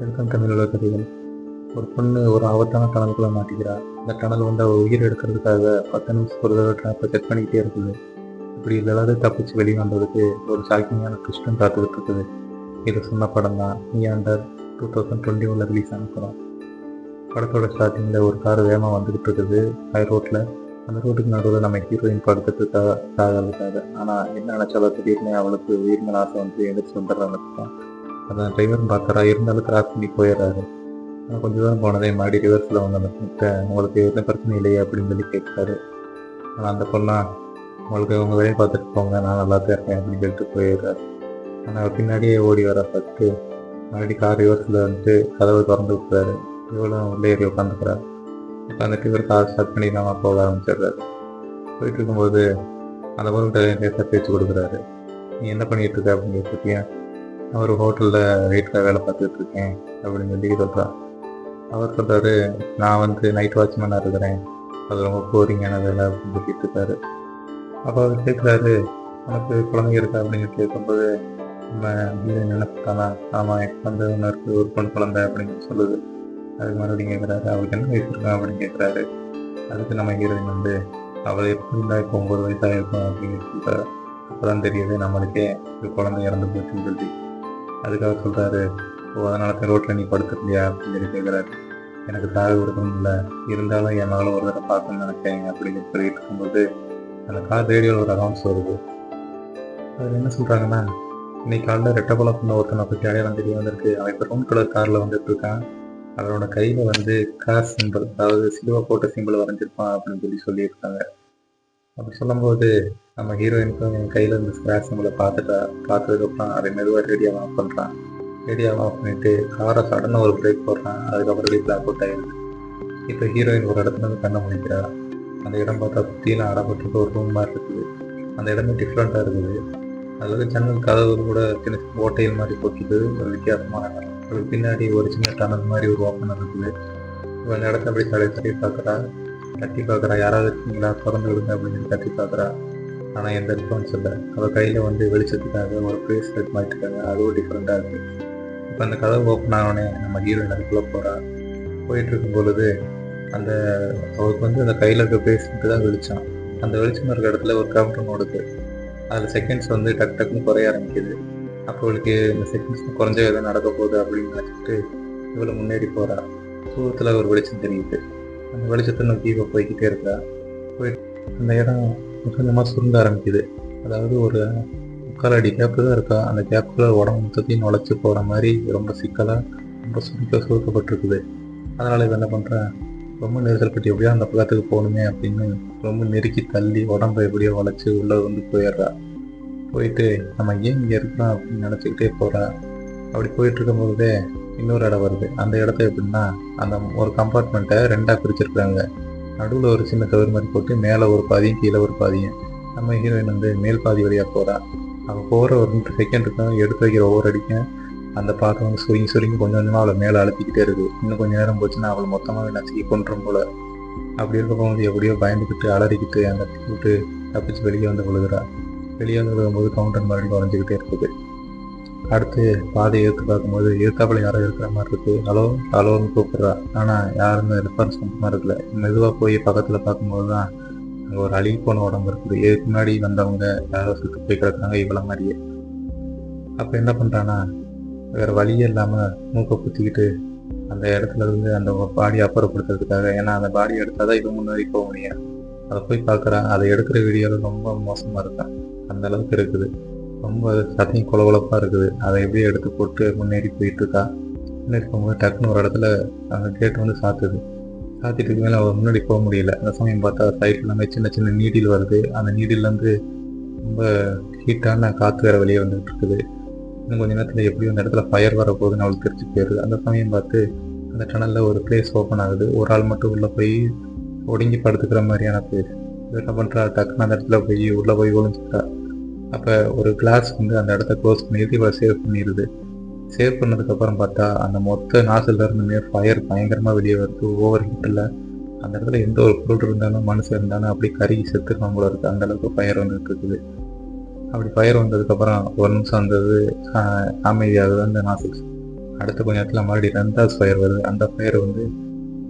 Welcome Tamil கதைகள் ஒரு பொண்ணு ஒரு ஆபத்தான டனலுக்குள்ள மாட்டிக்கிறா. அந்த டனல் வந்து அவள் உயிர் எடுக்கிறதுக்காக பத்து நிமிஷம் ஒரு தடவை ட்ராப்பை செக் பண்ணிக்கிட்டே இருக்குது. இப்படி ஏதாவது தப்பிச்சு வெளியே வந்ததுக்கு ஒரு ஷாக்கிங்கான ட்விஸ்டும் காத்துக்கிட்டு இருக்குது. இது சொன்ன படம் தான் நீ அண்டர் டூ தௌசண்ட் டுவெண்ட்டி ஒன்ல ரிலீஸ் ஆன படம். படத்தோட ஸ்டார்டிங்கில் ஒரு கார் வேகமாக வந்துக்கிட்டு இருக்குது. ஹை ரோட்டில் அந்த ரோட்டுக்கு நடுவில் நம்ம ஹீரோயின் படுத்துட்டு இருக்கா சாகிறதுக்காக ஆனால் என்ன நினச்சாலும் திடீர்னு அவளுக்கு உயிர் மேல ஆசை வந்து எழுந்திரிச்சு வந்துடுறாங்க. அதான் டிரைவரும் பார்க்குறா இருந்தாலும் கிராஸ் பண்ணி போயிடுறாரு. ஆனால் கொஞ்சம் தூரம் போனதே மாடி ரிவர்ஸில் வந்து அந்த உங்களுக்கு எதுவும் பிரச்சனை இல்லையே அப்படின்னு சொல்லி கேட்குறாரு ஆனால் அந்த பொண்ணா உங்களுக்கு உங்கள் வேலையை பார்த்துட்டு போங்க நான் நல்லா தான் இருக்கேன் அப்படின்னு சொல்லிட்டு போயிடுறாரு. ஆனால் பின்னாடியே ஓடி வர பார்த்து மறுபடி கார் ரிவர்ஸில் வந்துட்டு கதவை திறந்து விட்டுறாரு. இவ்வளோ உள்ளே ஏறி உட்காந்துக்கிறாரு. உட்காந்துட்டு இவர் கார் ஸ்டார்ட் பண்ணி நம்ம போக ஆரம்பிச்சிடுறாரு. போயிட்டு இருக்கும்போது அந்த பொருள்கிட்ட பேச பேச்சு கொடுக்குறாரு. நீ என்ன பண்ணிகிட்டு இருக்க? அப்படின்னு கேட்டிருக்கியா அவர் ஹோட்டலில் வெயிட்டராக வேலை பார்த்துட்டு இருக்கேன் அப்படின்னு சொல்லி சொல்கிறா அவர் சொல்கிறாரு நான் வந்து நைட் வாட்ச்மேனாக இருக்கிறேன். அது ரொம்ப போரிங்கான வேலை அப்படின்னு சொல்லிட்டு இருக்காரு. அப்போ அவர் கேட்குறாரு உனக்கு குழந்தைங்க இருக்கா அப்படின்னு கேட்கும்போது நம்ம ஹீரோயின் நினைப்பானா ஆமாம் எனக்கு வந்து ஒன்று இருக்குது ஒரு பொண்ணு குழந்தை அப்படின்னு சொல்லுது. அதுக்கு மறுபடியும் கேட்குறாரு அவளுக்கு என்ன வயசு இருக்கா? அப்படின்னு கேட்குறாரு அதுக்கு நம்ம ஹீரோயின் வந்து அவள் எப்படி இருந்தால் இப்போ ஒம்பது வயசாக இருக்கும் அப்படின்னு சொல்கிறார் அப்போ தான் தெரியுது நம்மளுக்கே ஒரு குழந்தை இறந்து போச்சுன்னு சொல்லி அதுக்காக சொல்கிறாரு ஓ அதனால தான் ரோட்டில் நீ படுத்துருந்தியா அப்படின்னு சொல்லி கேட்குறாரு எனக்கு தாய் விருப்பம் இல்லை இருந்தாலும் என் மகளை ஒரு தடவை பார்க்கணும்னு நினைச்சேன் அப்படின்னு சொல்லிட்டு இருக்கும்போது அந்த கார் ரேடியோவில் ஒரு அனௌன்ஸ் வருது. அதில் என்ன சொல்கிறாங்கன்னா இன்னைக்கு காலையில் ரெட்டப்பலம் பண்ண ஒருத்தனை பற்றி அடையாளம் தெரிய வந்திருக்கு. அவன் இப்போ ரூம் கலர் காரில் வந்துட்டு இருக்கான். அவனோட கையில் வந்து கார் சிம்பிள் அதாவது சிலுவை போட்ட சிம்பிள் வரைஞ்சிருப்பான் அப்படின்னு சொல்லி சொல்லியிருக்காங்க. அப்படி சொல்லும்போது நம்ம ஹீரோயினுக்கும் என் கையில் இருந்த ஸ்கிராச் நம்மளை பார்த்துட்டா பார்த்ததுக்கப்புறம் அதை மெதுவாக ரேடியோ ஆஃப் பண்ணுறான் ரேடியோ ஆஃப் பண்ணிட்டு காரை சடனாக ஒரு பிரேக் போடுறான். அதுக்கப்புறம் பிளாக் அவுட் ஆகிடுது இப்போ ஹீரோயின் ஒரு இடத்துல இருந்து கண்ணை முடிக்கிறா. அந்த இடம் பார்த்தா சுற்றிலாம் அடப்பட்டு ஒரு ரூம் மாதிரி இருக்குது. அந்த இடமே டிஃப்ரெண்ட்டாக இருக்குது. அதாவது ஜன்னல் கதவு கூட சின்ன சின்ன மாதிரி போட்டுது ஒரு வித்தியாசமான இடம். அதுக்கு பின்னாடி ஒரு சின்ன டனல் மாதிரி ஒரு ஓப்பன் இருக்குது. இப்போ அந்த இடத்த அப்படி தடை தட்டி பார்க்குறா. தட்டி பார்க்குறா. யாராவது இருக்கீங்களா? திறந்து விடுங்க அப்படின்னு தட்டி பார்க்குறா. ஆனால் எந்த ரெஸ்பான்ஸ் இல்லை அவள் கையில் வந்து வெளிச்சத்துக்காக ஒரு ப்ரேஸ்லெட் மாட்டிருக்காங்க அதுவும் டிஃப்ரெண்ட்டாக இருக்குது இப்போ அந்த கதவு ஓப்பன் ஆனோடனே நம்ம ஹீரோயின் அதுக்குள்ளே போகிறா போயிட்டுருக்கும் பொழுது அந்த அவருக்கு வந்து அந்த கையில் இருக்க பேசிட்டு தான் வெளிச்சம். அந்த வெளிச்சம் இருக்க இடத்துல ஒரு கவுண்டர் ஓடுது அதில் செகண்ட்ஸ் வந்து டக் டக்குன்னு குறைய ஆரம்பிக்குது. அப்போ அவளுக்கு இந்த செகண்ட்ஸ் குறைஞ்ச எதுவும் நடக்க போகுது அப்படின்னு நினச்சிட்டு இவ்வளோ முன்னேறி போகிறா தூரத்தில் ஒரு வெளிச்சம் தெரியுது. அந்த வெளிச்சத்தை நோக்கி இப்போ போய்கிட்டே இருக்கா. போயிட்டு அந்த இடம் கொஞ்சமாக சுருங்க ஆரம்பிக்குது. அதாவது ஒரு முக்கால் அடி கேப்பு தான் இருக்கா? அந்த கேப்புக்குள்ள உடம்பு மொத்தத்தையும் நுழைச்சி போகிற மாதிரி ரொம்ப சிக்கலாக ரொம்ப சுருக்க சுருக்கப்பட்டிருக்குது. அதனால் இவன் என்ன பண்ணுறேன் ரொம்ப நெரிசல் பட்டு எப்படியோ அந்த பக்கத்துக்கு போகணுமே அப்படின்னு ரொம்ப நெருக்கி தள்ளி உடம்பை எப்படியோ வளைச்சி உள்ளே வந்து போயிடுறா. போயிட்டு நம்ம ஏன் இங்கே இருக்கிறோம் அப்படின்னு நினச்சிக்கிட்டே போகிறேன் அப்படி போயிட்டு இருக்கும்போதே இன்னொரு இடம் வருது. அந்த இடத்த எப்படின்னா அந்த ஒரு கம்பார்ட்மெண்ட்டை ரெண்டாக பிரிச்சிருக்காங்க. நடுவில் ஒரு சின்ன கவர் மாதிரி போட்டு மேலே ஒரு பாதியும் கீழே ஒரு பாதியும். நம்ம ஹீரோயின் வந்து மேல் பாதி வழியாக போகிறா அவள் போகிற ஒரு ரெண்டு செகண்டுக்கும் எடுத்து வைக்கிற ஒவ்வொரு அடிக்கும் அந்த பாத்திரம் வந்து சுருங்கி சுருங்கி கொஞ்சம் கொஞ்சமாக அவளை மேலே அழுத்திக்கிட்டே இருக்குது இன்னும் கொஞ்சம் நேரம் போச்சுன்னா அவளை மொத்தமாக நசுக்கி கொண்டுரும் போல. அப்படி இருக்கப்போ வந்து எப்படியோ பயந்துக்கிட்டு அலறிக்கிட்டு அந்த விட்டு தப்பிச்சு வெளியே வந்து விழுகிறா. வெளியே வந்து விழுகும்போது கவுண்டர் மறுபடியும் குறைஞ்சிக்கிட்டே இருக்குது. அடுத்து பாதையை எடுத்து பார்க்கும்போது இருக்காப்புல யாரோ இருக்கிற மாதிரி இருக்குது ஹலோ ஹலோன்னு கூப்பிடுறா. ஆனால் யாருமே ரெஸ்பான்ஸ் பண்ணுற மாதிரி இருக்குல்ல மெதுவாக போய் பக்கத்தில் பார்க்கும்போது தான் அங்கே ஒரு அழுகி போன உடம்பு இருக்குது. இதுக்கு முன்னாடி வந்தவங்க யாரோ சுற்றி போய் கிடக்குறாங்க இவ்வளோ மாதிரியே. அப்போ என்ன பண்ணுறான்னா வேறு வழியே இல்லாமல் மூக்கை குத்திக்கிட்டு அந்த இடத்துல இருந்து அந்த பாடியை அப்புறப்படுத்துறதுக்காக ஏன்னா அந்த பாடி எடுத்தால் தான் இது முன்னாடி போக முடியும். அதை போய் பார்க்குறேன். அதை எடுக்கிற வீடியோவில் ரொம்ப மோசமாக இருக்கும் அந்த அளவுக்கு இருக்குது. ரொம்ப சதையும் குளகுளப்பாக இருக்குது. அதை எப்படியே எடுத்து போட்டு முன்னேறி போயிட்டு இருக்கா முன்னேறி போகும்போது டக்குன்னு ஒரு இடத்துல அந்த கேட் வந்து சாத்துது. சாத்திட்டு மேலே அவர் முன்னாடி போக முடியல. அந்த சமயம் பார்த்தா சைட் எல்லாமே சின்ன சின்ன நீடில் வருது. அந்த நீடிலேருந்து ரொம்ப ஹீட்டான காற்று வேறு வெளியே வந்துகிட்டு இருக்குது இன்னும் கொஞ்ச நேரத்தில் எப்படியும் அந்த இடத்துல ஃபயர் வர போகுதுன்னு அவளுக்கு தெரிஞ்சு போயிடுது அந்த சமயம் பார்த்து அந்த டனலில் ஒரு பிளேஸ் ஓப்பன் ஆகுது. ஒரு ஆள் மட்டும் உள்ளே போய் ஒடுங்கி படுத்துக்கிற மாதிரியான பிளேஸ் என்ன பண்ணுறா டக்குன்னு அந்த இடத்துல போய் உள்ளே போய் ஒழிஞ்சுக்கிறா அப்போ ஒரு கிளாஸ் வந்து அந்த இடத்த க்ளோஸ் பண்ணிடுது இவளை சேவ் பண்ணிடுது. சேவ் பண்ணதுக்கப்புறம் பார்த்தா அந்த மொத்த நாசிலிருந்துமே ஃபயர் பயங்கரமாக வெளியே வருது. ஓவர் ஹீட்டில் அந்த இடத்துல எந்த ஒரு பொருள் இருந்தாலும் மனுஷன் இருந்தாலும் அப்படி கருகி செத்துருக்காங்க போல இருக்குது அந்த அளவுக்கு ஃபயர் வந்துட்டு இருக்குது. அப்படி ஃபயர் வந்ததுக்கப்புறம் ஒரு நிமிஷம் வந்தது. அமைதியாகுது அந்த நாசில் அடுத்த கொஞ்ச நேரத்தில் மறுபடியும் ரெண்டாவது ஃபயர் வருது. அந்த ஃபயர் வந்து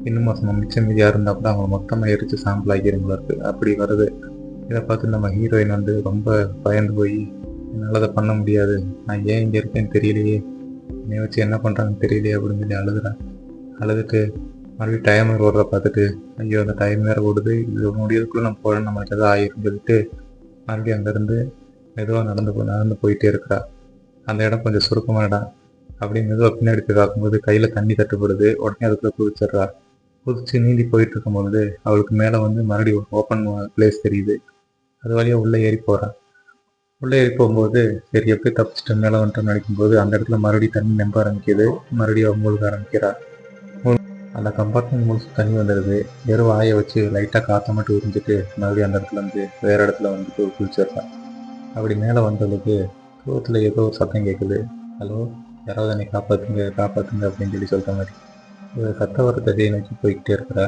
இன்னும் மாதம் மிச்சம் மீதியாக இருந்தால் கூட அவங்க மொத்தமாக எரிச்சு சாம்பிள் ஆக்கிடுங்களா இருக்குது அப்படி வருது. இதை பார்த்து நம்ம ஹீரோயின் வந்து ரொம்ப பயந்து போய் என்னால் அதை பண்ண முடியாது. நான் ஏன் இங்கே இருக்கேன்னு தெரியலையே. என்னை வச்சு என்ன பண்ணுறாங்கன்னு தெரியலையே அப்படின்னு சொல்லி அழுதுறேன் அழுதுட்டு மறுபடியும் டைமர் ஓடுற பார்த்துட்டு ஐயோ அந்த டைம் வேறு ஓடுது. இது முடியறதுக்குள்ளே நம்ம போகிறோம் நம்மளுக்கு எதாவது ஆயிருன்னு சொல்லிட்டு மறுபடியும் அங்கேருந்து மெதுவாக நடந்து போ நடந்து போயிட்டே இருக்கிறா. அந்த இடம் கொஞ்சம் சுருக்கமான இடம் அப்படியே மெதுவாக பின்னாடி போய் பார்க்கும்போது கையில் தண்ணி தட்டுப்படுது. உடனே அதுக்குள்ளே குதிச்சிடுறா. குதிச்சு நீந்தி போயிட்டு இருக்கும்பொழுது அவளுக்கு மேலே வந்து மறுபடியும் ஒரு ஓப்பன் பிளேஸ் தெரியுது. அது வழியாக உள்ளே ஏறி போகிறான் உள்ளே ஏறி போகும்போது சரி எப்படி தப்பிச்சிட்டு மேலே வந்துட்டு நினைக்கும்போது அந்த இடத்துல மறுபடியும் தண்ணி நம்ப ஆரம்பிக்குது. மறுபடியும் மூழ்க ஆரம்பிக்கிறார். அந்த கம்பார்ட்மெண்ட் முழுசு தண்ணி வந்துடுது. வெறும் வாயை வச்சு லைட்டாக காற்ற மட்டும் உறிஞ்சிட்டு மறுபடியும் அந்த இடத்துல வந்து வேற இடத்துல வந்துட்டு குளிச்சிடுறான் அப்படி மேலே வந்ததுக்கு தூரத்தில் ஏதோ ஒரு சத்தம் கேட்குது. ஹலோ யாராவது என்னை காப்பாற்றுங்க காப்பாற்றுங்க அப்படின்னு சொல்லி சொல்கிற மாதிரி. இவ சத்த வர நோக்கி போய்கிட்டே இருக்கிறா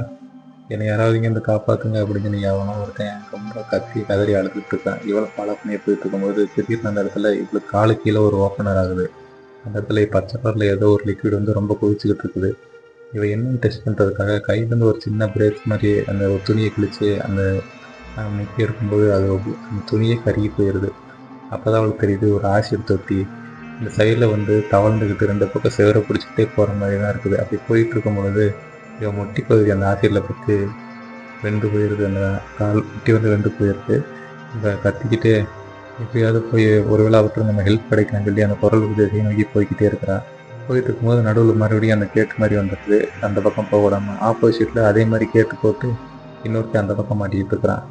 என்னை யாராவது இங்கே இருந்து காப்பாற்றுங்க அப்படின்னு சொல்லி எவனோ ஒருத்தன் ரொம்ப கத்தி கதறி அழுதுட்டு இருக்கான். இவளை ஃபாலோ பண்ணி போயிட்டு இருக்கும்போது திடீர்னு அந்த இடத்துல இவளுக்கு காலு கீழே ஒரு ஓப்பனர் ஆகுது. அந்த இடத்துல பச்சை கலரில் ஏதோ ஒரு லிக்விட் வந்து ரொம்ப கொதிச்சுக்கிட்டு இருக்குது. இவ என்னன்னு டெஸ்ட் பண்ணுறதுக்காக கையிலேருந்து ஒரு சின்ன பிரேக் மாதிரி அந்த ஒரு துணியை கிழிச்சு அந்த நிற்க இருக்கும்போது அது அந்த துணியே கருகி போயிடுது அப்போ தான் அவளுக்கு தெரியுது ஒரு ஆசிட் தொட்டி. இந்த சைடில் வந்து தவழ்ந்துக்கிட்டு ரெண்டு பக்கம் செவரை பிடிச்சிக்கிட்டே போகிற மாதிரி தான் இருக்குது. அப்படி போயிட்டு இருக்கும் பொழுது இவன் முட்டி பகுதி அந்த ஆசிடில் பற்றி வெண்டு போயிடுது அந்த கால் முட்டி வந்து வெண்டு போயிடுது இவ கத்திக்கிட்டே எப்படியாவது போய் ஒருவேளை அவர்கிட்ட நம்ம ஹெல்ப் கிடைக்கலாம்னு சொல்லி அந்த குரல் உதவியை நோக்கி போய்கிட்டே இருக்கிறா. போயிட்டு இருக்கும்போது நடுவில் மறுபடியும் அந்த கேட்டு மாதிரி வந்துடுது அந்த பக்கம் போக விடாமல் ஆப்போசிட்டில் அதே மாதிரி கேட்டு போட்டு இன்னொருத்தன் அந்த பக்கம் மாட்டிக்கிட்டு இருக்கிறான்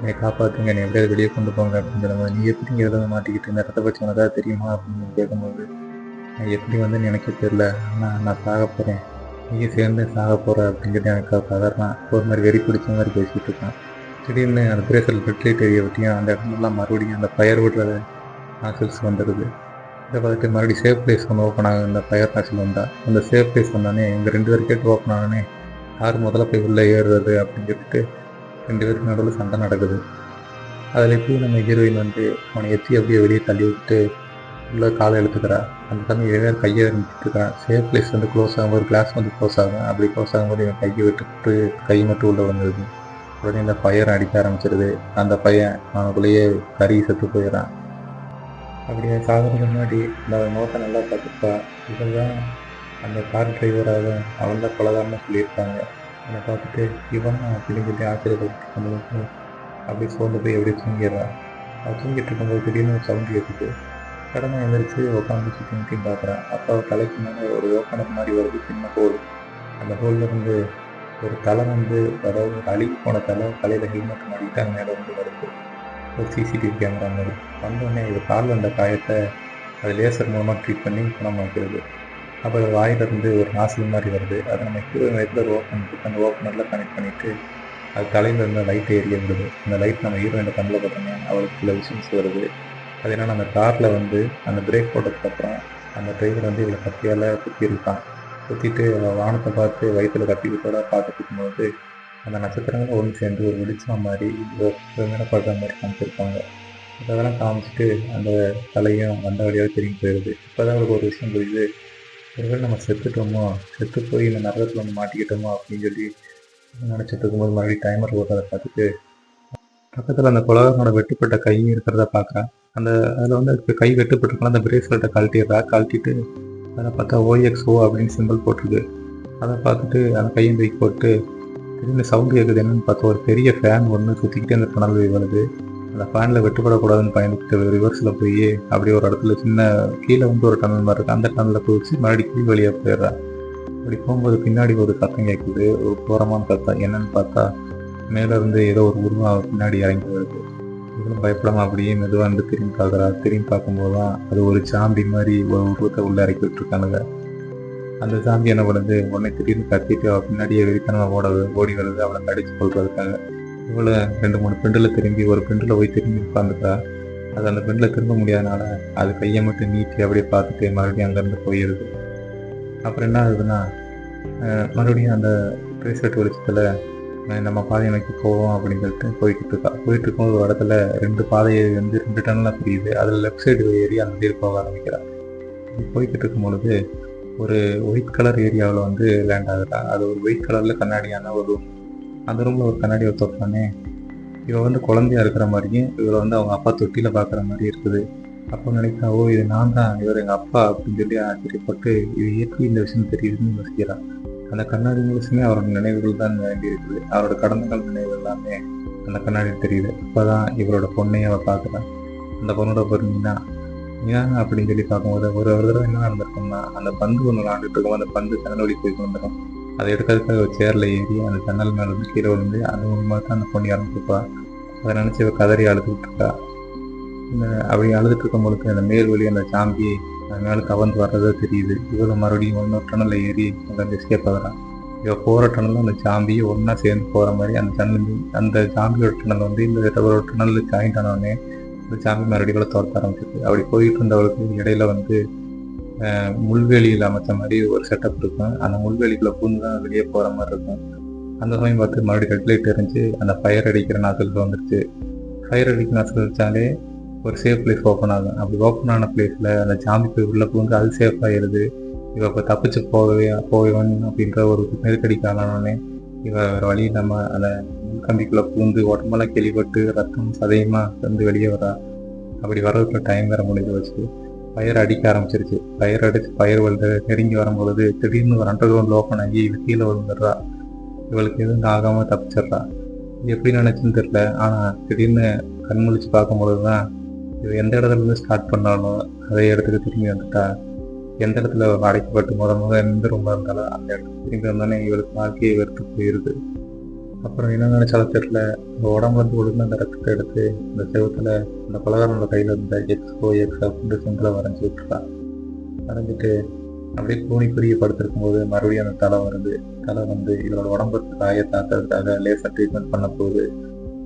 என்னை காப்பாற்றுங்க என்னை எப்படியாவது வெளியே கொண்டு போங்க அப்படின்னு சொல்லும்போது நீ எப்படி இங்கே மாட்டிக்கிட்டு இருந்த? ரத்த பற்றி உனக்கு தெரியுமா அப்படின்னு கேட்கும்போது நான் எப்படி வந்து எனக்கே தெரியல. ஆனால் நான் சாக போகிறேன் நீயும் சேர்ந்து சாக போகிற அப்படிங்கிறது எனக்கு பதறான் ஒரு மாதிரி வெறி பிடிச்ச மாதிரி பேசிகிட்டு இருக்கான். திடீர்னு அந்த பிரேசல் ரெட் லைட் விட்டியும் அந்த இடமெல்லாம் மறுபடியும் அந்த ஃபயர் விடுற நாசில்ஸ் வந்துடுது இதை பார்த்துட்டு மறுபடியும் சேஃப் பிளேஸ் ஒன்று ஓப்பன் ஆகும் இந்த ஃபயர் நாசில் வந்தால் அந்த சேஃப் பிளேஸ் வந்தானே எங்கள் ரெண்டு பேர் கேட்டு ஓப்பன் ஆனோடனே யார் முதல்ல போய் உள்ளே ஏறுறது அப்படின்னு சொல்லிட்டு ரெண்டு பேருக்கு நடுவில் சண்டை நடக்குது. அதில் எப்படி நம்ம ஹீரோயின் வந்து அவனை எத்தி அப்படியே வெளியே தள்ளி விட்டு உள்ள காலை எடுத்துக்கிறா அந்த சமயம் இளைஞர் கையை நிறுத்திட்டுருக்கான் சேஃப் பிளேஸ் வந்து க்ளோஸ் ஆகும் ஒரு கிளாஸ் வந்து க்ளோஸ் ஆகும். அப்படி க்ளோஸ் ஆகும்போது என் கையை விட்டுட்டு கை மட்டும் உள்ளே வந்துடுது உடனே இந்த ஃபயர் அடிக்க ஆரம்பிச்சிருது. அந்த பையன் அவனுக்குள்ளேயே கறி செத்து போயிடறான். அப்படியே சாகிறதுக்கு முன்னாடி இந்த நோட்டை நல்லா பார்த்துப்பா. இதுதான் அந்த கார் டிரைவராக அவன் தான் கொலகாரன்னு சொல்லியிருப்பாங்க அதை பார்த்துட்டு இவன் அப்படின்னு சொல்லி ஆச்சரியப்பட்டு கொண்டு அப்படியே சோர்ந்து போய் அப்படியே தூங்கிடுறான். அவன் தூங்கிட்டு இருக்கும்போது திடீர்னு ஒரு சவுண்ட் கேட்குது. கடனை எழுந்திரிச்சு உட்காந்து சுற்றி முற்றி பார்க்குறான் அப்போ கலைக்கு தலைக்கு மேலே ஒரு ஓப்பனர் மாதிரி வருது சின்ன ஹோல் அந்த ஹோலில் இருந்து ஒரு தலை வந்து அதாவது ஒரு அழுகி போன தலை தலையில் ஹெல்மெட் மாட்டிக்கிட்டு அந்த மேலே வந்து வருது. ஒரு சிசிடிவி கேமரா மாதிரி. வந்தோடனே இது காலில் அந்த காயத்தை அது லேசர் மூலமாக ட்ரீட் பண்ணி குணமாக்கிறது அப்புறம் வாயிலிருந்து ஒரு நாசில் மாதிரி வருது. அதை நம்ம ஹீரோ நேரத்தில் ஓப்பன் இருக்கு அந்த ஓப்பனரில் கனெக்ட் பண்ணிவிட்டு அது தலையில் இருந்த லைட் ஏறி விடுது அந்த லைட் நம்ம ஹீரோயின் கண்ணில் பார்த்தோன்னே அவருக்கு சில விஷயம்ஸ் வருது. அது என்னன்னா அந்த காரில் வந்து அந்த பிரேக் போட்டதுக்கப்புறம் அந்த டிரைவர் வந்து இவளை கத்தியால் குத்திருக்கான் குத்திட்டு வானத்தை பார்த்து வயிற்றுல கத்திக்கிட்டோட பார்த்துட்டு இருக்கும்போது அந்த நட்சத்திரங்களை ஒன்று சேர்ந்து ஒரு வெளிச்சம் மாதிரி மேலே மாதிரி காமிச்சிருப்பாங்க. அதெல்லாம் காமிச்சிட்டு அந்த தலையும் வந்த வழியாக திரும்பி போயிடுது. இப்போ தான் அவளுக்கு ஒரு விஷயம் புரியுது. ஒருவேளை நம்ம செத்துட்டோமோ செத்து போய் இந்த நரகத்தில் வந்து மாட்டிக்கிட்டோமோ அப்படின்னு சொல்லி நினச்சிட்டு இருக்கும்போது மறுபடியும் டைமர் ஓடுறத பார்த்துட்டு பக்கத்தில் அந்த குலகனோட வெட்டுப்பட்ட கையும் இருக்கிறத பார்க்குறேன் அந்த அதில் வந்து அதுக்கு கை வெட்டுப்பட்டிருக்கலாம் அந்த பிரேஸ்லெட்டை கழட்டிடுறா கழட்டிட்டு அதில் பார்த்தா ஓஎக்ஸ்ஓ அப்படின்னு சிம்பிள் போட்டிருக்கு. அதை பார்த்துட்டு அந்த கையை தூக்கி போட்டு திடீர்னு சவுண்டு கேட்குது என்னன்னு பார்த்தா ஒரு பெரிய ஃபேன் ஒன்று சுற்றிக்கிட்டே அந்த டனல் வருது. அந்த ஃபேனில் வெட்டுப்படக்கூடாதுன்னு பயந்துக்கிட்டு ரிவர்ஸில் போய் அப்படியே ஒரு இடத்துல சின்ன கீழே வந்து ஒரு டனல் மாதிரி இருக்குது அந்த டனலில் போயிடுச்சு மறுபடியும் கீழ் வழியாக போயிடுறா. அப்படி போகும்போது பின்னாடி ஒரு சத்தம் கேட்குது ஒரு கோரமான சத்தம். என்னன்னு பார்த்தா மேலேருந்து ஏதோ ஒரு உருவம் பின்னாடி இறங்கி வருது. இவனும் பயப்படாமல் அப்படியே மெதுவாக வந்து திரும்பி பார்க்குறா. திரும்பி பார்க்கும்போது தான் அது ஒரு சாம்பி மாதிரி ஒரு உருவத்தை உள்ளே இறக்கி விட்டுருக்கானுங்க. அந்த சாம்பி என்ன பண்ணுது? உடனே திடீர்னு கத்திட்டு பின்னாடியே வெறித்தனமாக ஓட ஓடி வருது. அவளை நடிச்சு கொள்றதுக்காக இவளை ரெண்டு மூணு பெண்டில் திரும்பி ஒரு பெண்டில் போய் திரும்பி உட்காந்துட்டா அது அந்த பெண்டில் திரும்ப முடியாதனால அது கையை மட்டும் நீட்டி அப்படியே பார்த்துட்டு மறுபடியும் அங்கேருந்து போயிடுது அப்புறம் என்ன ஆகுதுன்னா மறுபடியும் அந்த பிரேஸ்லெட் வெளிச்சத்தில் நம்ம பாதையை நோக்கி போவோம் அப்படின்னு சொல்லிட்டு போய்கிட்டு இருக்கா. போயிட்டு இருக்கும் ஒரு இடத்துல ரெண்டு பாதையை வந்து ரெண்டு டன்லாம் பிரியுது. அதில் லெஃப்ட் சைடு ஏறி அந்த சைடு போக ஆரம்பிக்கிறான் போய்கிட்டு இருக்கும் பொழுது ஒரு ஒயிட் கலர் ஏரியாவில் வந்து லேண்ட் ஆகுறா அது ஒரு ஒயிட் கலரில் கண்ணாடியான ஒரு ரூம் அந்த ரூமில் ஒரு கண்ணாடி தொட்டானே வந்து குழந்தையா இருக்கிற மாதிரியும் இவளை வந்து அவங்க அப்பா தொட்டியில் பார்க்குற மாதிரி இருக்குது. அப்போ நினைக்கிறா ஓ இது நான் தான் இவர் எங்கள் அப்பா அப்படின்னு சொல்லி ஆச்சரியப்பட்டு இது எப்படி இந்த விஷயம் தெரியுதுன்னு யோசிக்கிறான் அந்த கண்ணாடி முழுசுமே அவரோட நினைவுகள் தான் வேண்டி இருக்குது. அவரோட கடந்த கால நினைவுகள் எல்லாமே அந்த கண்ணாடி தெரியுது. அப்பதான் இவரோட பொண்ணையும் அவள் பார்க்குறான் அந்த பொண்ணோட பேர் மீனா. மீனா அப்படின்னு சொல்லி பார்க்கும்போது ஒரு ஒரு தடவை என்ன நடந்திருக்கும்னா அந்த பந்து ஒன்று விளாண்டுட்டு இருக்கும். அந்த பந்து ஜன்னல் வழி போய் வந்துடும். அதை எடுக்கிறதுக்காக ஒரு சேரில் ஏறி அந்த ஜன்னல் மேலே இருந்து கீழே விழுந்து அது மூலமாக தான் அந்த பொண்ணு இறந்துருப்பா. அதை நினச்சி இவ கதறி அழுதுகிட்டு இருக்கா. இந்த அப்படி அழுதுட்டு இருக்கும் பொழுது அந்த மேல் வழி அந்த சாம்பி அது மேலே கவர்ந்து வர்றதே தெரியுது. இவளும் மறுபடியும் இன்னொரு டனலில் ஏறி அங்கே எஸ்கேப் ஆகிறான். இவள் போகிற டனலில் அந்த ஜாம்பியை ஒன்றா சேர்ந்து போகிற மாதிரி அந்த டனல் அந்த ஜாம்பியோட டனல் வந்து இந்த ஒரு டனலில் ஜாயின் ஆனோடனே அந்த ஜாம்பி மறுபடியும் கூட துரத்த ஆரம்பிச்சிருக்கு அப்படி போயிட்டு இருந்தவளுக்கு இடையில வந்து முள்வேலியில் அமைச்ச மாதிரி ஒரு செட்டப் இருக்கும். அந்த முள்வேலிக்குள்ளே பூந்து தான் வெளியே போகிற மாதிரி இருக்கும். அந்த சமயம் பார்த்து மறுபடியும் ரெட் லைட் எரிஞ்சு அந்த ஃபயர் அடிக்கிற நாசல் வந்துருச்சு. ஃபயர் அடிக்கிற நாசல் வச்சாலே ஒரு சேஃப் பிளேஸ் ஓப்பன் ஆகும். அப்படி ஓப்பன் ஆன பிளேஸில் அந்த ஜாம்பி போய் உள்ளே பூந்து அது சேஃப் ஆகிடுது இவ இப்போ தப்பிச்சு போகவே போவேன் அப்படின்ற ஒரு நெருக்கடிக்கு ஆளானோடனே இவ வேறு வழி நம்ம அந்த கம்பிக்குள்ளே பூந்து உடம்பெல்லாம் கேள்விப்பட்டு ரத்தம் சதயமாக வந்து வெளியே வரா. அப்படி வரதுக்குள்ள டைம் வேற முடிஞ்சு வச்சு ஃபயர் அடிக்க ஆரம்பிச்சிருச்சு. ஃபயர் அடித்து ஃபயர் வந்து நெருங்கி வரும்பொழுது திடீர்னு ஒரு அண்டர் கிரவுண்ட் ஓப்பன் ஆகி இவள் கீழே விழுந்துடுறா. இவளுக்கு எதுவும் ஆகாமல் தப்பிச்சிடுறா. எப்படி நினச்சின்னு தெரியல. ஆனால் திடீர்னு கண் முழிச்சு பார்க்கும்பொழுது தான் இது எந்த இடத்துல இருந்து ஸ்டார்ட் பண்ணாலும் அதே இடத்துக்கு திரும்பி வந்துட்டா எந்த இடத்துல அடைக்கப்பட்டு முத முத எந்த ரொம்ப இருந்தாலும் அந்த இடத்துக்கு திரும்பி வந்தோடனே இவளுக்கு வாழ்க்கையை வெறுத்து போயிருது. அப்புறம் என்ன நினைச்சாலும் தெரியல. இந்த உடம்புல இருந்து ஒழுங்கு அந்த ரத்தத்தை எடுத்து இந்த செவத்துல அந்த பலகாரனோட கையில இருந்த எக்ஸ் ஓ எக்ஸ் அப்படின்ற சிம்பிளை வரைஞ்சி விட்டுறான் வரைஞ்சிட்டு அப்படியே கூணி குறுகி படுத்திருக்கும் போது மறுபடியும் அந்த தலை வருது. தலை வந்து இவளோட உடம்பு காய தாக்கிறதுக்காக லேசர் ட்ரீட்மெண்ட் பண்ண போகுது.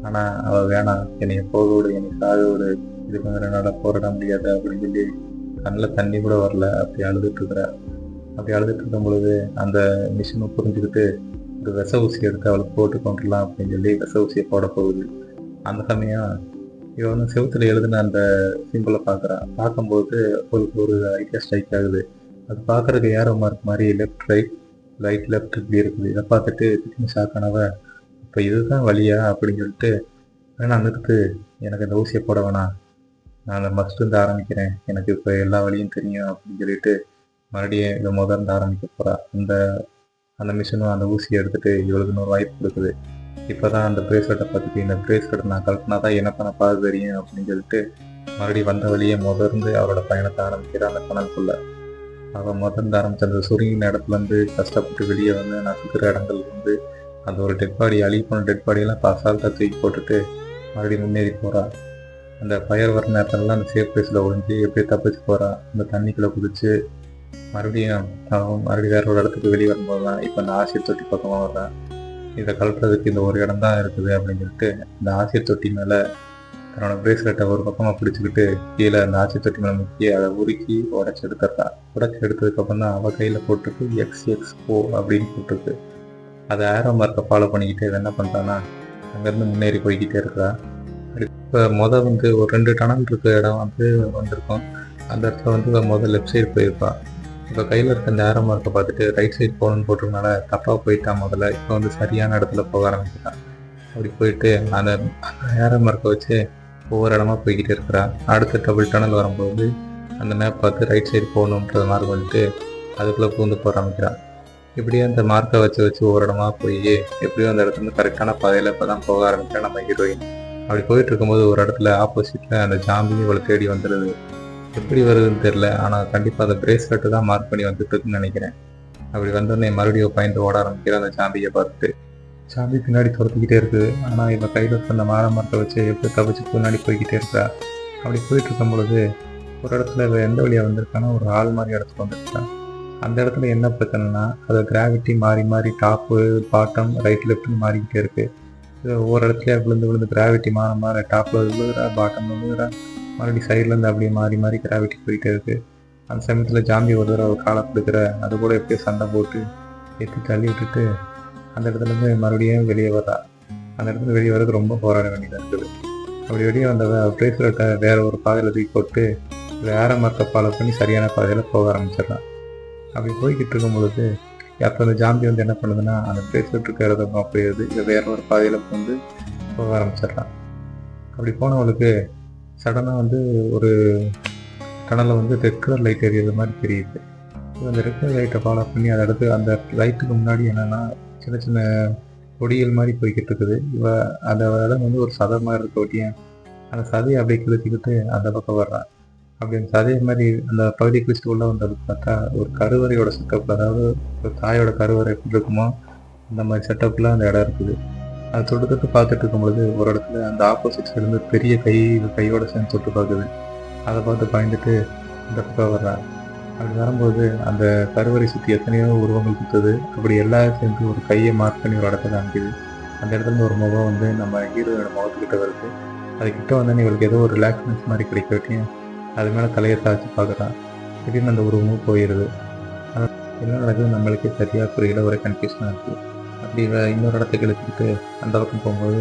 ஆனா அவ வேணாம். என்னைய போக விடு என்னை சாக விடு. இதுக்கு என்னால் போராட முடியாது அப்படின்னு சொல்லி கண்ணில் தண்ணி கூட வரல. அப்படி அழுதுட்டு இருக்கிற அப்படி அழுதுட்டு இருக்கும் பொழுது அந்த மிஷினை புரிஞ்சுக்கிட்டு ஒரு விச ஊசி எடுத்து அவளுக்கு போட்டு கொண்டுடலாம் அப்படின்னு சொல்லி விச ஊசியை போட போகுது. அந்த சமயம் இவன் வந்து செவுத்துல எழுதின அந்த சிம்பிளை பார்க்குறான் பார்க்கும்போது அவளுக்கு ஒரு ஐடியா ஸ்ட்ரைக் ஆகுது. அது பார்க்கறதுக்கு ஏரோ மார்க் மாதிரி? லெஃப்ட் ரைட் ரைட் லெஃப்ட் இப்படி இருக்குது. இதை பார்த்துட்டு திடீர்னு ஷாக் ஆனவ இப்போ இதுதான் வழியா? அப்படின்னு சொல்லிட்டு வேணாம் நிறுத்து. எனக்கு இந்த ஊசியை போட வேணாம். நான் மஸ்ட் இருந்து ஆரம்பிக்கிறேன். எனக்கு இப்போ எல்லா வழியும் தெரியும் அப்படின்னு சொல்லிட்டு மறுபடியும் இதை முதல்ல ஆரம்பிக்க போகிறா அந்த அந்த மிஷினும் அந்த ஊசியை எடுத்துகிட்டு இவளுக்கு இன்னொரு வாய்ப்பு கொடுக்குது. இப்போ தான் அந்த பிரேஸ்லெட்டை பார்த்துட்டு இந்த பிரேஸ்லெட் நான் கல்பனா தான் என்ன பண்ண பார்த்து தெரியும் அப்படின்னு சொல்லிட்டு மறுபடியும் வந்த வழியே முதர்ந்து அவரோட பயணத்தை ஆரம்பிக்கிறா அந்த கணக்குள்ளே அவள் முதர்ந்து ஆரம்பித்த அந்த சுருங்கின இடத்துல இருந்து கஷ்டப்பட்டு வெளியே வந்து நசுக்கிற இடங்கள் வந்து அந்த ஒரு டெட் பாடி அழி போன டெட் பாடியெல்லாம் இப்போ அசால்ட்டாக தூக்கி போட்டுட்டு மறுபடியும் முன்னேறி போகிறாள் அந்த ஃபயர் வர நேரத்துலலாம் அந்த சேஃப் பிளேஸில் ஒழிஞ்சு எப்படி தப்பிச்சு போகிறான் அந்த தண்ணிக்குள்ளே குதிச்சு மறுபடியும் அவன் மறுபடியும் வேற ஒரு இடத்துக்கு வெளியே வரும்போது தான் இப்போ இந்த ஆசிட் தொட்டி பக்கமாக வர்றான் இதை கழட்டுறதுக்கு இந்த ஒரு இடம் தான் இருக்குது அப்படின்னு சொல்லிட்டு இந்த ஆசிட் தொட்டி மேலே தன்னோட பிரேஸ்லெட்டை ஒரு பக்கமாக பிடிச்சிக்கிட்டு கீழே அந்த ஆசிட் தொட்டி மேலே முக்கி அதை உருக்கி உடச்சி எடுத்துடுறா. உடச்சி எடுத்ததுக்கப்புறம் தான் அவள் கையில் போட்டிருக்கு எக்ஸ் எக்ஸ் ஓ அப்படின்னு போட்டிருக்கு. அதை ஆரோ மார்க்கை ஃபாலோ பண்ணிக்கிட்டு என்ன பண்ணுறான்னா அங்கேருந்து முன்னேறி போய்கிட்டே இருக்கிறா. இப்போ மொதல் வந்து ஒரு ரெண்டு டனல் இருக்க இடம் வந்து வந்திருக்கும். அந்த இடத்துல வந்து இவ மொதல் லெஃப்ட் சைடு போயிருப்பா. இப்போ கையில் இருக்க அந்த ஆரோ மார்க்கை பார்த்துட்டு ரைட் சைடு போகணும்னு போட்டிருக்கனால தப்பாக போயிட்டான் முதல்ல. இப்போ வந்து சரியான இடத்துல போக ஆரம்பிச்சிட்டான். அப்படி போயிட்டு அந்த ஆரோ மார்க்கை வச்சு ஒவ்வொரு இடமா போய்கிட்டே இருக்கிறான் அடுத்த டபுள் டனல் வரும்போது அந்த மேப் பார்த்து ரைட் சைடு போகணுன்றது மார்க் வந்துட்டு அதுக்குள்ளே பூந்து போக ஆரம்பிக்கிறான். இப்படியே அந்த மார்க்கை வச்சு வச்சு ஒவ்வொரு இடமா போய் எப்படியோ அந்த இடத்துல கரெக்டான பாதையில் இப்போ தான் போக ஆரம்பிக்கிறேன் நம்ம ஹீரோயின் அப்படி போயிட்டு இருக்கும்போது ஒரு இடத்துல ஆப்போசிட்ல அந்த ஜாம்பியும் இவளை தேடி வந்துடுது எப்படி வருதுன்னு தெரியல ஆனால் கண்டிப்பாக அந்த பிரேஸ்லெட்டு தான் மார்க் பண்ணி வந்துட்டு இருக்குன்னு நினைக்கிறேன். அப்படி வந்தோடனே மறுபடியும் பயந்து ஓட ஆரம்பிக்கிற அந்த ஜாம்பியை பார்த்துட்டு. ஜாம்பி பின்னாடி துரத்திக்கிட்டே இருக்குது. ஆனால் இவன் கையில் இருக்க அந்த மாற மரத்தை வச்சு எப்படி தவிச்சு பின்னாடி போய்கிட்டே இருக்கா? அப்படி போயிட்டு இருக்கும் பொழுது ஒரு இடத்துல இவன் எந்த வழியாக வந்திருக்கான்னா ஒரு ஆள் மாதிரி இடத்துக்கு வந்திருக்கான் அந்த இடத்துல என்ன பிரச்சனைனா அது கிராவிட்டி மாறி மாறி டாப்பு பாட்டம் ரைட் லெஃப்ட்னு மாறிக்கிட்டே இருக்குது ஒரு ஒவ்வொரு விழுந்து விழுந்து கிராவிட்டி மாற மாற டாப்பில் விழுகிறா பாட்டமில் விழுகிறா மறுபடியும் சைட்லேருந்து அப்படியே மாறி மாறி கிராவிட்டி போயிட்டே இருக்குது அந்த சமயத்தில் ஜாம்பி ஒரு தடவை காலை கொடுக்குற அது கூட எப்படியோ சண்டை போட்டு எடுத்து தள்ளி விட்டுட்டு அந்த இடத்துலேருந்து மறுபடியும் வெளியே வரா அந்த இடத்துல வெளியே வரதுக்கு ரொம்ப போராட வேண்டியதாக இருக்குது. அப்படி வெளியே வந்த பிரேஸ்லெட்டை வேறு ஒரு பாதையில் தூக்கி போட்டு வேறு மரத்தை ஃபாலோ பண்ணி சரியான பாதையில் போக ஆரம்பிச்சிடலாம் அப்படி போய்கிட்டு இருக்கும் பொழுது அப்போ அந்த ஜாம்பி வந்து என்ன பண்ணுதுன்னா அந்த பேசிட்டு இருக்கிறத போயிடுது இல்லை வேற ஒரு பாதையில் வந்து போக ஆரம்பிச்சிடுறான் அப்படி போனவளுக்கு சடனாக வந்து ஒரு டனலில் வந்து ரெட் கலர் லைட் எரியுற மாதிரி தெரியுது. அந்த ரெட் கலர் லைட்டை ஃபாலோ பண்ணி அதை அடுத்து அந்த லைட்டுக்கு முன்னாடி என்னென்னா சின்ன சின்ன கொடிகள் மாதிரி போய்கிட்டு இருக்குது. இவ அந்த இடம் வந்து ஒரு சதை மாதிரி இருக்க ஒட்டியன் அந்த சதையை அப்படியே கிழிச்சிக்கிட்டு அந்த பக்கம் வர்றான் அப்படின்னு அதே மாதிரி அந்த பகுதி கிழிச்சிட்டு உள்ள வந்தது பார்த்தா ஒரு கருவறையோட செட்டப்பில் அதாவது ஒரு தாயோட கருவறை எப்படி இருக்குமோ அந்த மாதிரி செட்டப்பில் அந்த இடம் இருக்குது. அது தொட்டு தொட்டு பார்த்துட்டு இருக்கும்பொழுது ஒரு இடத்துல அந்த ஆப்போசிட் இருந்து பெரிய கை கையோட சேர்ந்து தொட்டு பார்க்குது. அதை பார்த்து பயந்துட்டு இந்த பக்கம் வர்றான் அப்படி வரும்போது அந்த கருவறை சுற்றி எத்தனையோ உருவங்கள் குத்துது. அப்படி எல்லாரும் சேர்ந்து ஒரு கையை மார்க் பண்ணி ஒரு இடத்த காமிக்குது. அந்த இடத்துல ஒரு முகம் வந்து நம்ம ஹீரோயோட முகத்துக்கிட்ட வருது. அதுக்கிட்ட வந்து இவளுக்கு ஏதோ ஒரு ரிலாக்ஸ்னஸ் மாதிரி கிடைக்க வட்டியும் அது மேலே தலையை சாய்ச்சி பார்க்குறான் திடீர்னு அந்த உருவமும் போயிடுது என்ன நடக்குது நம்மளுக்கே சரியாக புரியல. ஒரு கன்ஃபியூஷனாக இருக்குது அப்படி இன்னொரு இடத்துக்கு இழுத்துக்கிட்டு அந்த பக்கம் போகும்போது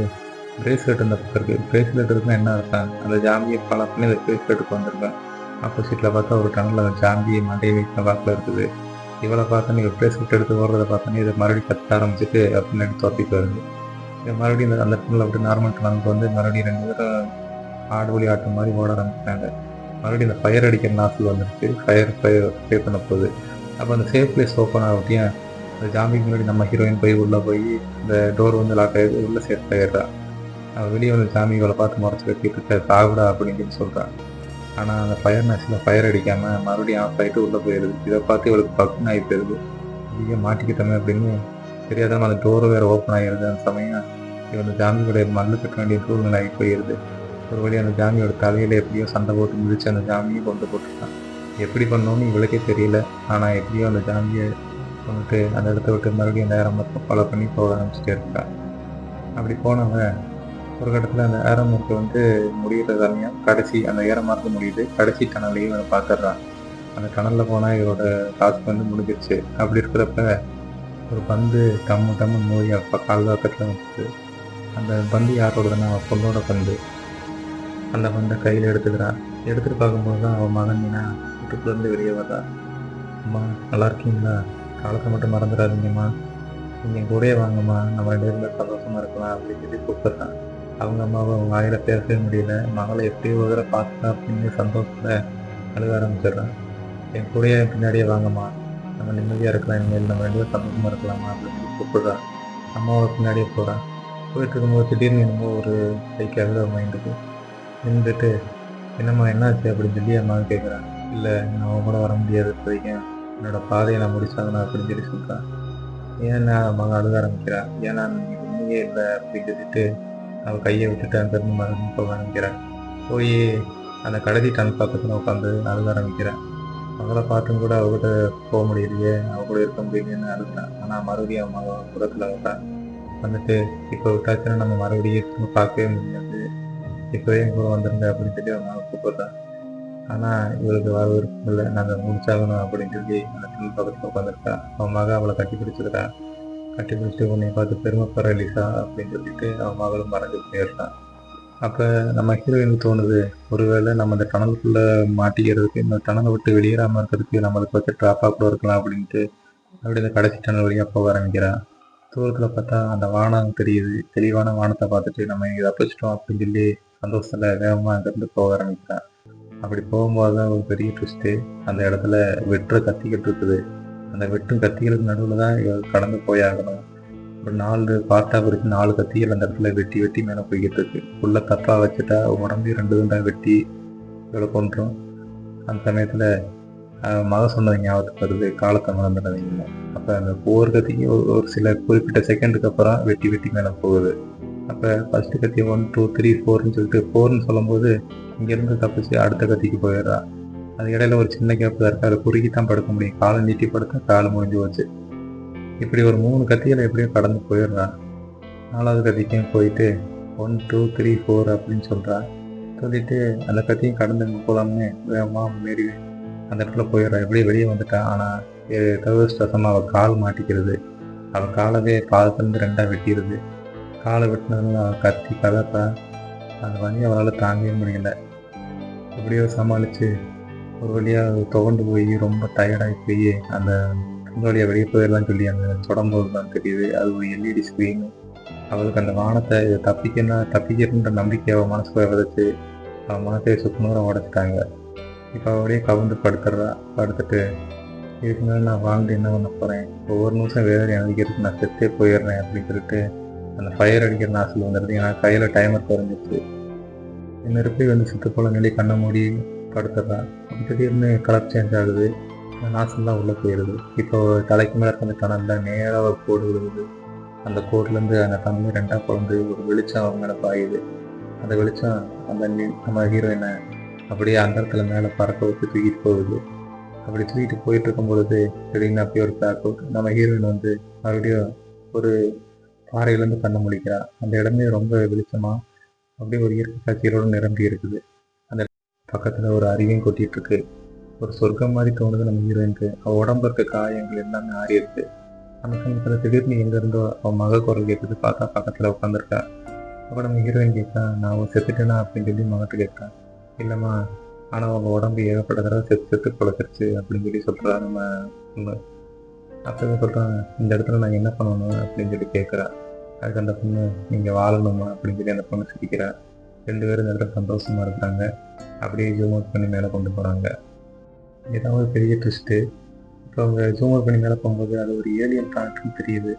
பிரேஸ்லெட் அந்த பக்கம் இருக்குது பிரேஸ்லெட் இருக்குன்னா என்ன இருக்காங்க அந்த ஜாம்பியை ஃபாலோ பண்ணி அந்த பிரேஸ்லெட்டுக்கு வந்திருக்கேன் ஆப்போசிட்டில் பார்த்தா ஒரு டனலில் அந்த ஜாம்பியை மண்டையை வைக்கிற வாக்கில் இருக்குது. இவளை பார்த்தா இவள் பிரேஸ்லெட் எடுத்து ஓடுறத பார்த்தோன்னே இதை மறுபடியும் கத்த ஆரம்பிச்சிட்டு அப்படின்னு துரத்திட்டு வருது. இது மறுபடியும் இந்த அந்த டனில் அப்படி நார்மல் டனலுக்கு வந்து மறுபடியும் ரெண்டு பேரும் ஆடு வழி ஆட்டம் மாதிரி ஓட ஆரம்பிச்சிட்டாங்க மறுபடியும் இந்த ஃபயர் அடிக்கிற நாசில் வந்துருச்சு ஃபயர் ஃபயர் சேவ் பண்ண போகுது. அப்போ அந்த சேஃப் பிளேஸ் ஓப்பன் ஆகட்டியும் அந்த ஜாம்பிக்கு முன்னாடி நம்ம ஹீரோயின் போய் உள்ளே போய் இந்த டோர் வந்து லாக் ஆகிடுது உள்ளே சேஃப் ஆகிடுறா அவள் வெளியே வந்து ஜாமி இவளை பார்த்து முறைச்சி கட்டிட்டு இருக்க சாகுடா அப்படின்னு சொல்கிறான் ஆனால் அந்த ஃபயர் நேஷில் ஃபயர் அடிக்காமல் மறுபடியும் ஆஃப் ஆகிட்டு உள்ளே போயிடுது இதை பார்த்து இவளுக்கு பக்குன்னு ஆகி போயிடுது ஐயோ மாட்டிக்கிட்டோமே அப்படின்னு தெரியாதவங்க அந்த டோர் வேறு ஓப்பன் ஆகிடுது அந்த சமயம் இவன் அந்த ஜாமியோட மல்லு கட்ட வேண்டிய சூழ்நிலை ஆகி போயிடுது ஒரு வழி அந்த ஜாமியோட தலையில் எப்படியோ சண்டை போட்டு முடிச்சு அந்த ஜாமியை கொண்டு போட்டுருக்கான் எப்படி பண்ணோன்னு இவளுக்கே தெரியல. ஆனால் எப்படியோ அந்த ஜாமியை கொண்டுட்டு அந்த இடத்த விட்டு மறுபடியும் அந்த ஏரம் ஃபாலோ பண்ணி போக ஆரம்பிச்சுட்டே இருக்கான் அப்படி போனவன் ஒரு கட்டத்தில் அந்த ஏரமார்க்கு வந்து முடிகிற சமயம் கடைசி அந்த ஏரமார்க்கு முடியுது. கடைசி டனலையும் இவனை பார்த்துடுறான். அந்த டனலில் போனால் இவரோட டாஸ்க் வந்து முடிஞ்சிருச்சு. அப்படி இருக்கிறப்ப ஒரு பந்து டம்மு டம்மு நோய் அப்போ கால் பக்கத்தில் வந்துச்சு அந்த பந்து யாரோடதுன்னா அவன் பொண்ணோட பந்து. அந்த பந்தை கையில் எடுத்துக்கிறான் எடுத்துகிட்டு பார்க்கும்போது தான் அவன் மகன் மீனா வீட்டுக்குள்ளேருந்து வெளியே வர்றா. அம்மா நல்லா இருக்கீங்களா? காலத்தை மட்டும் மறந்துடாதீங்கம்மா. நீங்கள் கூடயே வாங்கம்மா. நம்ம ரெண்டு பேரும் சந்தோஷமாக இருக்கலாம் அப்படின்னு சொல்லி கூப்பிட்றான் அவங்க அம்மாவை வாயில் பேசவே முடியல. மகளை எப்படியோ ஒரு தடவை பார்த்தா அப்படின்னு சந்தோஷத்தில் அழுக ஆரம்பிச்சிடுறான் என் கூடயே பின்னாடியே வாங்கம்மா. நம்ம நிம்மதியாக இருக்கலாம். இனிமேல் நம்ம ரெண்டு பேரும் சந்தோஷமாக இருக்கலாமா அப்படின்னு சொல்லி அம்மாவை பின்னாடியே போகிறான் போயிட்டு இருக்கும்போது திடீர்னு என்னமோ ஒரு சைக்காக மைண்டுக்கு இருந்துட்டு என்னம்மா என்னாச்சு? அப்படின்னு சொல்லி அம்மாவும் கேட்குறான் இல்லை நான் கூட வர முடியாது இப்போதைக்கு என்னோடய பாதையை நான் முடிச்சாங்கண்ணா அப்படின்னு சொல்லி சொல்கிறான் ஏன்னா நான் மகன் அழுக ஆரம்பிக்கிறா ஏன்னா நீ உண்மையே இல்லை அப்படின்னு சொல்லிட்டு அவள் கையை விட்டுட்டு அங்கேருந்து மறுபடியும் போக ஆரம்பிக்கிறேன். போய் அந்த கடைசி டன் பக்கத்தில் உட்காந்து அழுக ஆரம்பிக்கிறேன். அவங்கள பார்த்தும் கூட அவகிட்ட போக முடியலையே அவ கூட இருக்க முடியலையேன்னு அழுகிறான். ஆனால் மறுபடியும் அவன் மகன் புறத்தில் வந்தான் வந்துட்டு இப்போ விட்டாச்சுன்னா நம்ம மறுபடியும் பார்க்கவே முடியாது. இப்போவே என் கூட வந்துருங்க அப்படின்னு சொல்லி அவன் கூப்பிட்றான் ஆனால் இவளுக்கு வர விருப்பம் இல்லை நாங்கள் முடிச்சாகணும் அப்படின்னு சொல்லி அந்த டன் பக்கத்தில் உட்காந்துருக்கா அவன் மக அவளை கட்டி பிடிச்சிருக்கா. கட்டி பிடிச்சிட்டு உன்னை பார்த்து பெருமைப்படுற லிசா அப்படின்னு சொல்லிட்டு அவன் மகளும் மறைஞ்சு போயிடுறான் அப்போ நம்ம ஹீரோயினுக்கு தோணுது ஒருவேளை நம்ம இந்த டனலுக்குள்ளே மாட்டிக்கிறதுக்கு இந்த டனலை விட்டு வெளியேறாமல் இருக்கிறதுக்கு நம்மளுக்கு வச்சு ட்ராப்பாக கூட இருக்கலாம் அப்படின்ட்டு அப்படி இந்த கடைசி டனல் வழியாக போக ஆரம்பிக்கிறான் தூரத்தில் பார்த்தா அந்த வானம் தெரியுது தெளிவான வானத்தை பார்த்துட்டு நம்ம இதை தப்பிச்சிட்டோம் அப்படின்னு சொல்லி சந்தோஷத்தில் வேகமாக அங்கேருந்து போக ஆரம்பிக்கிறான் அப்படி போகும்போது தான் ஒரு பெரிய ட்விஸ்ட்டு அந்த இடத்துல வெற்று கத்திக்கிட்டு இருக்குது. அந்த வெட்டும் கத்திகளுக்கு நடுவில் தான் கடந்து போயாகணும் ஒரு நாலு பார்ட்டாக பிரித்து நாலு கத்திகள் அந்த இடத்துல வெட்டி வெட்டி மேலே போய்கிட்டு இருக்கு. உள்ள தப்பாக வச்சுட்டா உடம்பு ரெண்டு துண்டாக வெட்டி இவ்வளோ கொண்டுரும் அந்த சமயத்தில் மக சொன்னது ஞாபகத்துக்கு வருது காலத்தை மறந்துடாதீங்க அப்போ அந்த ஒவ்வொரு கத்திக்கு ஒரு- ஒரு சில குறிப்பிட்ட செகண்டுக்கு அப்புறம் வெட்டி வெட்டி மேலே போகுது. அப்போ ஃபஸ்ட்டு கத்தி ஒன் டூ த்ரீ ஃபோர்னு சொல்லிட்டு ஃபோர்னு சொல்லும்போது இங்கேருந்து தப்பிச்சு அடுத்த கத்திக்கு போயிடுறா. அது இடையில ஒரு சின்ன கேப் தான் இருக்குது அதை குறுக்கி தான் படுக்க முடியும். காலை நீட்டி படுத்தா கால் முடிஞ்சு போச்சு. இப்படி ஒரு மூணு கத்திகளை எப்படியோ கடந்து போயிடுறா. நாலாவது கத்திக்கும் போயிட்டு ஒன் டூ த்ரீ ஃபோர் அப்படின்னு சொல்கிறா சொல்லிட்டு அந்த கத்தியும் கடந்து போகலாம்னு வேகமாக முன்னேறி அந்த இடத்துல போயிடுறா. எப்படியே வெளியே வந்துட்டா. ஆனால் தவிர்த்தமாக அவள் கால் மாட்டிக்கிறது. அவள் காலவே பாதத்துலேருந்து ரெண்டாக வெட்டிடுது. காலை வெட்டினதுனால கத்தி கதப்பேன். அந்த வழி அவளால் தாங்கவே முடியல. எப்படியோ சமாளித்து ஒரு வழியாக துவண்டு போய் ரொம்ப டயர்டாகி போய் அந்த வழியாக வெளியே போயிடலாம் சொல்லி அந்த தொடம்போது தான் தெரியுது. அது ஒரு எல்இடி ஸ்க்ரீனு அவளுக்கு அந்த வானத்தை இதை தப்பிக்கணும் தப்பிக்கிறன்ற நம்பிக்கை அவள் மனசுக்குள்ள விதைச்சு அவன் மனசை சுக்குநூறம் உடைச்சிட்டாங்க. இப்போ அவள் அப்படியே கவுந்து படுத்துடுறா படுத்துட்டு இதுக்கு மேலே நான் வாழ்ந்து என்ன பண்ண போகிறேன் ஒவ்வொரு நிமிஷம் வேறு அனுப்பிக்கிறதுக்கு நான் செத்தே போயிடுறேன் அப்படின்னு சொல்லிட்டு அந்த ஃபயர் அடிக்கிற நாசில் வந்துடுது ஏன்னா கையில் டைமர் குறைஞ்சிச்சு நெருப்பை வந்து சுத்து போல நிலை கண்ணை மூடி படுத்துடுறா திடீர்னு கலர் சேஞ்ச் ஆகுது. அந்த நாசம்லாம் உள்ளே போயிடுது. இப்போ தலைக்கு மேலே இருக்க அந்த டனலில் நேராக ஒரு கோடு விழுகுது. அந்த கோட்லேருந்து அந்த டனல் ரெண்டாக பிறந்து ஒரு வெளிச்சம் அவங்க மேலே பாயுது. அந்த வெளிச்சம் அந்த நம்ம ஹீரோயினை அப்படியே அந்த இடத்துல மேலே பறக்க வச்சு தூக்கிட்டு போகுது. அப்படி தூக்கிட்டு போயிட்டு இருக்கும் பொழுது திடீர்னு அப்படியே ஒரு பேக் அவுட் நம்ம ஹீரோயின் வந்து மறுபடியும் ஒரு பாறையிலேருந்து கண்ணை முடிக்கிறார் அந்த இடமே ரொம்ப வெளிச்சமாக அப்படியே ஒரு இயற்கை காட்சிகளோடு நிரம்பி இருக்குது. அந்த பக்கத்தில் ஒரு அருவியும் கொட்டிட்டு இருக்கு ஒரு சொர்க்கம் மாதிரி தோணுது நம்ம ஹீரோயினுக்கு அவள் உடம்பு இருக்க காயங்கள் எல்லாமே ஆறி இருக்கு அந்த சமயத்தில் திடீர்னு எங்கேருந்தோ அவன் மக குரல் கேட்குது பார்த்தா பக்கத்தில் உட்காந்துருக்கா அப்போ நம்ம ஹீரோயின் கேட்கா நான் அவன் செத்துட்டேனா? அப்படின்னு சொல்லி மகட்டு கேட்கா இல்லைம்மா ஆனால் அவங்க உடம்பு ஏகப்பட்ட தடவை செத்து செத்து குழச்சிருச்சு அப்படின்னு சொல்லி சொல்கிறா நம்ம அப்போ அப்பவே சொல்கிறாங்க இந்த இடத்துல நான் என்ன பண்ணணும்? அப்படின்னு சொல்லி கேட்குறா அதுக்கு அந்த பொண்ணு நீங்கள் வாழணுமா? அப்படின்னு சொல்லி அந்த பொண்ணு சிரிக்கிறா. ரெண்டு பேரும் இந்த இடத்துல சந்தோஷமாக இருக்காங்க. அப்படியே ஜூம் அவுட் பண்ணி மேலே கொண்டு போகிறாங்க இதான் ஒரு பெரிய ட்விஸ்ட்டு இப்போ அவங்க ஜூம் அவுட் பண்ணி மேலே போகும்போது அது ஒரு ஏலியன் பிளானட்னு தெரியுது.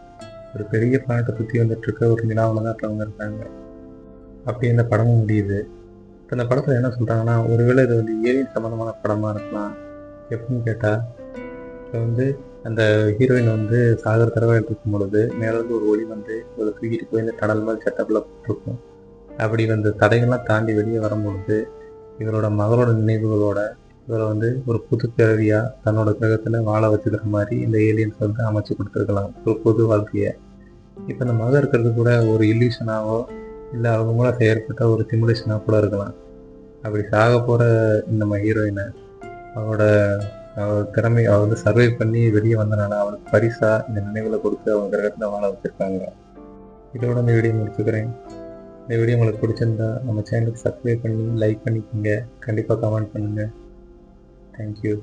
ஒரு பெரிய பிளானட்டை சுற்றி வந்துட்டுருக்க ஒரு நிலாவில் தான் இப்போ அவங்க இருக்காங்க. அப்படியே இந்த படமும் முடியுது. இப்போ இந்த படத்தில் என்ன சொல்கிறாங்கன்னா ஒருவேளை இது வந்து ஏலியன் சம்மந்தமான படமாக இருக்கலாம்? எப்படின்னு கேட்டால் இப்போ வந்து அந்த ஹீரோயின் வந்து சாகர தடவை இருக்கும் பொழுது மேலேருந்து ஒரு ஒளி வந்து ஒரு தூக்கிட்டு போய் இந்த டனல் மாதிரி செட்டப்பில் போட்டிருக்கும் அப்படி வந்து தடைகள்லாம் தாண்டி வெளியே வரும்பொழுது இவரோட மகளோட நினைவுகளோட இவரை வந்து ஒரு புது பிறவியாக தன்னோட கிரகத்தில் வாழ வச்சுக்கிற மாதிரி இந்த ஏலியன்ஸ் வந்து அமைச்சு கொடுத்துருக்கலாம். ஒரு புது வாழ்க்கையை. இப்போ இந்த மகள் இருக்கிறது கூட ஒரு இல்யூஷனாவோ இல்லை அவங்க மூலம் செயற்பட்ட ஒரு சிமுலேஷனாக கூட இருக்கலாம். அப்படி சாக போகிற இந்த ஹீரோயினை அவரோட திறமை அவள் வந்து சர்வே பண்ணி வெளியே வந்தனால அவளுக்கு பரிசா இந்த நினைவுகளை கொடுத்து அவங்க கிரகத்தில் வாழ வச்சிருக்காங்க. இதோட இந்த வீடியோ முடிச்சுக்கிறேன். இந்த வீடியோ உங்களுக்கு பிடிச்சிருந்தா நம்ம சேனலுக்கு சப்ஸ்கிரைப் பண்ணி லைக் பண்ணிக்கோங்க. கண்டிப்பாக கமெண்ட் பண்ணுங்கள் தேங்க்யூ